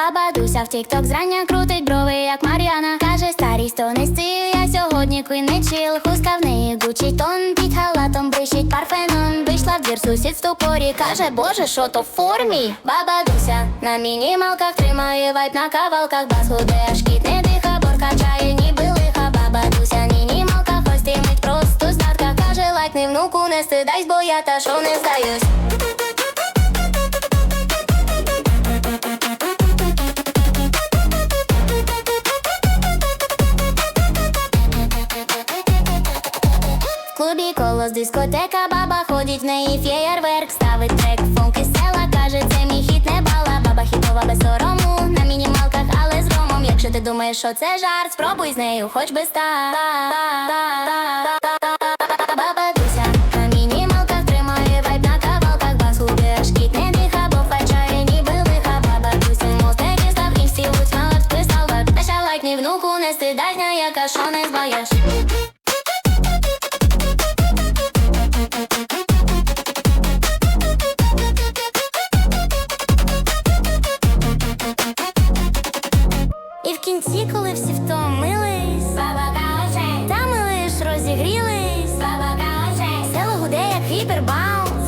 Баба Дуся в тік-ток зрання крутить брови, як Мар'яна. Каже, старість то не стиль, я сьогодні квін не чил Хустка в неї гучить тон, під халатом брищить парфеном Вийшла в двір сусід ступорі, каже, боже, що то в формі? Баба Дуся на мінімалках тримає вайп на кавалках. Бас гуде, аж кіт не диха, бор качає, ніби лиха. Баба Дуся мінімалка, хоч тимить просто здатка Каже, лайкни внуку, не стидайсь, бо я та що не здаюсь клубі дискотека, баба ходить в неї фєєрверк Ставить трек, фонк і села, каже, це мій хіт не бала Баба хітова без сорому, на мінімалках, але з ромом Якщо ти думаєш, що це жарт, спробуй з нею, хоч би ста. Баба Дуся на мінімалках тримає вайб на кавалках Бас аж кіт не диха, бо фачає ніби лиха. Баба Дуся мостері став і всі луть на писав Наша лайкні внуку, не стидайся, яка що не збаєш кінці, коли всі втомились, баба каже, там ми лиш розігрілись, баба каже, село гуде, як вібербаум.